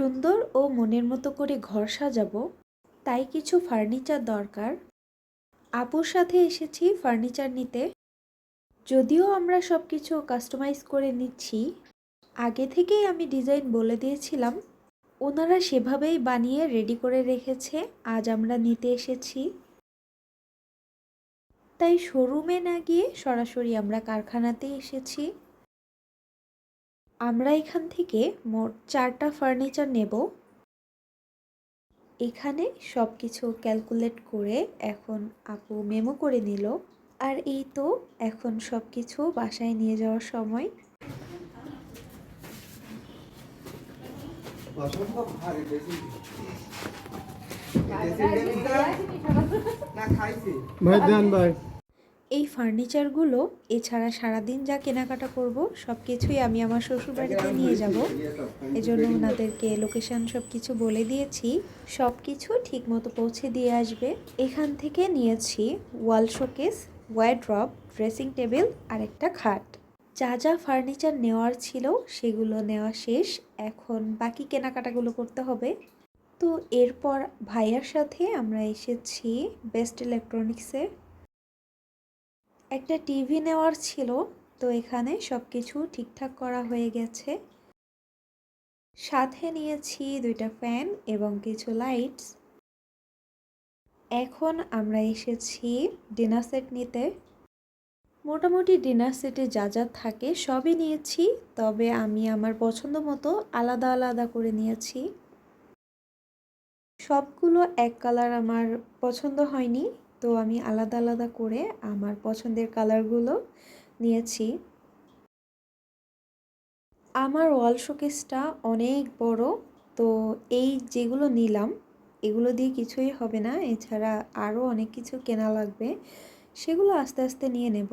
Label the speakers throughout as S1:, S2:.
S1: সুন্দর ও মনের মতো করে ঘর সাজাবো, তাই কিছু ফার্নিচার দরকার। আপুর সাথে এসেছি ফার্নিচার নিতে। যদিও আমরা সব কিছু কাস্টমাইজ করে নিচ্ছি, আগে থেকেই আমি ডিজাইন বলে দিয়েছিলাম, ওনারা সেভাবেই বানিয়ে রেডি করে রেখেছে, আজ আমরা নিতে এসেছি। তাই শোরুমে না গিয়ে সরাসরি আমরা কারখানাতে এসেছি। আমরা এখান থেকে মোট চারটা ফার্নিচার নেব। এখানে সব কিছু ক্যালকুলেট করে এখন আপু মেমো করে নিল। আর এই তো এখন সব কিছু বাসায় নিয়ে যাওয়ার সময়।
S2: ভাই, দেন ভাই।
S1: এই ফার্নিচারগুলো, এছাড়া সারাদিন যা কেনাকাটা করব সব কিছুই আমি আমার শ্বশুরবাড়িতে নিয়ে যাব। এজন্য ওনাদেরকে লোকেশান সব কিছু বলে দিয়েছি। সব কিছু ঠিক মতো পৌঁছে দিয়ে আসবে। এখান থেকে নিয়েছি wall showcase wardrobe dressing table আর একটা খাট। যা যা ফার্নিচার নেওয়ার ছিল, সেগুলো নেওয়া শেষ। এখন বাকি কেনাকাটাগুলো করতে হবে। তো এরপর ভাইয়ার সাথে আমরা এসেছি বেস্ট ইলেকট্রনিক্সে একটা টিভি নেওয়ার ছিল, তো এখানে সব কিছু ঠিকঠাক করা হয়ে গেছে। সাথে নিয়েছি দুইটা ফ্যান এবং কিছু লাইটস। এখন আমরা এসেছি ডিনার সেট নিতে। মোটামুটি ডিনার সেটে যা যা থাকে সবই নিয়েছি, তবে আমি আমার পছন্দ মতো আলাদা আলাদা করে নিয়েছি। সবগুলো এক কালার আমার পছন্দ হয়নি। তো আমি আলাদা আলাদা করে আমার পছন্দের কালারগুলো নিয়েছি। আমার ওয়াল শোকেসটা অনেক বড়, তো এই যেগুলো নিলাম, এগুলো দিয়ে কিছুই হবে না, এছাড়া আরও অনেক কিছু কেনা লাগবে, সেগুলো আস্তে আস্তে নিয়ে নেব।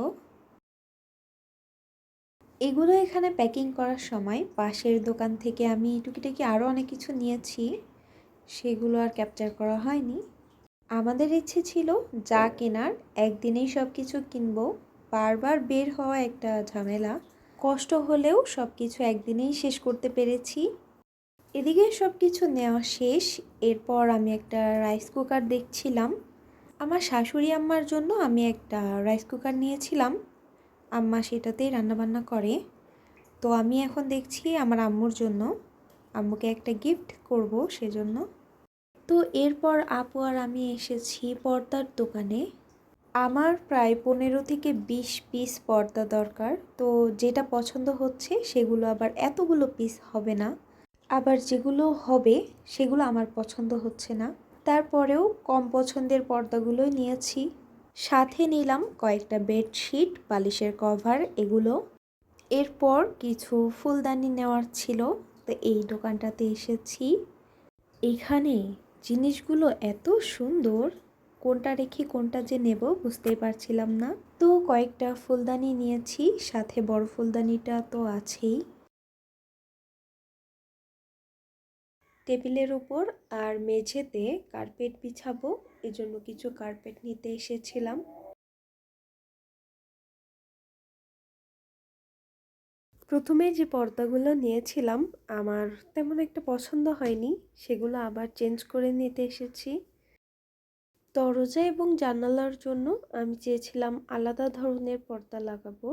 S1: এগুলো এখানে প্যাকিং করার সময় পাশের দোকান থেকে আমি টুকিটাকি আরও অনেক কিছু নিয়েছি, সেগুলো আর ক্যাপচার করা হয়নি। আমাদের ইচ্ছে ছিল যা কেনার, একদিনেই সব কিছু কিনবো। বারবার বের হওয়া একটা ঝামেলা। কষ্ট হলেও সব কিছু একদিনেই শেষ করতে পেরেছি। এদিকে সব কিছু নেওয়া শেষ, এরপর আমি একটা রাইস কুকার দেখছিলাম। আমার শাশুড়ি আম্মার জন্য আমি একটা রাইস কুকার নিয়েছিলাম। আম্মা সেটাতেই রান্নাবান্না করে। তো আমি এখন দেখছি আমার আম্মুর জন্য। আম্মুকে একটা গিফট করব সেজন্য। তো এরপর আপু আর আমি এসেছি পর্দার দোকানে। আমার প্রায় পনেরো থেকে বিশ পিস পর্দা দরকার। তো যেটা পছন্দ হচ্ছে সেগুলো আবার এতগুলো পিস হবে না। আবার যেগুলো হবে সেগুলো আমার পছন্দ হচ্ছে না। তারপরেও কম পছন্দের পর্দাগুলোই নিয়েছি। সাথে নিলাম কয়েকটা বেডশিট বালিশের কভার এগুলো। এরপর কিছু ফুলদানি নেওয়ার ছিল। তো এই দোকানটাতে এসেছি। এখানে জিনিসগুলো এত সুন্দর। কোনটা রেখে কোনটা যে নেব বুঝতেই পারছিলাম না। তো কয়েকটা ফুলদানি নিয়েছি, সাথে বড় ফুলদানিটা তো আছেই। টেবিলের উপর আর মেঝেতে কার্পেট বিছাবো, এজন্য কিছু কার্পেট নিতে এসেছিলাম। প্রথমে যে পর্দাগুলো নিয়েছিলাম, আমার তেমন একটা পছন্দ হয়নি। সেগুলো আবার চেঞ্জ করে নিতে এসেছি। দরজা এবং জানালার জন্য আমি চেয়েছিলাম আলাদা ধরনের পর্দা লাগাবো।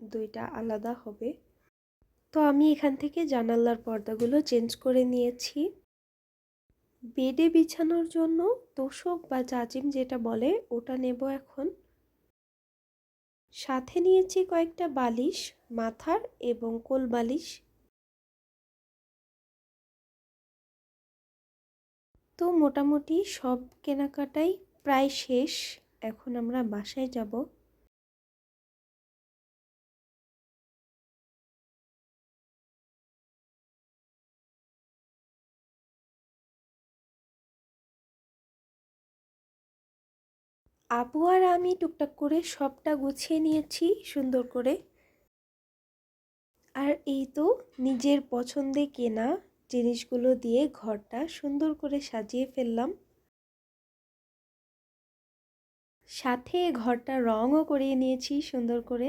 S1: দুইটা আলাদা হবে। তো আমি এখান থেকে জানালার পর্দাগুলো চেঞ্জ করে নিয়েছি। বেডে বিছানোর জন্য তোষক বা জাজিম যেটা বলে, ওটা নেব এখন। সাথে নিয়েছি কয়েকটা বালিশ, মাথার এবং কোল বালিশ। তো মোটামুটি সব কেনাকাটাই প্রায় শেষ। এখন আমরা বাসায় যাব। আপু আর আমি টুকটাক করে সবটা গুছিয়ে নিয়েছি সুন্দর করে। আর এই তো নিজের পছন্দে কেনা জিনিসগুলো দিয়ে ঘরটা সুন্দর করে সাজিয়ে ফেললাম। সাথে ঘরটা রঙও করিয়ে নিয়েছি সুন্দর করে।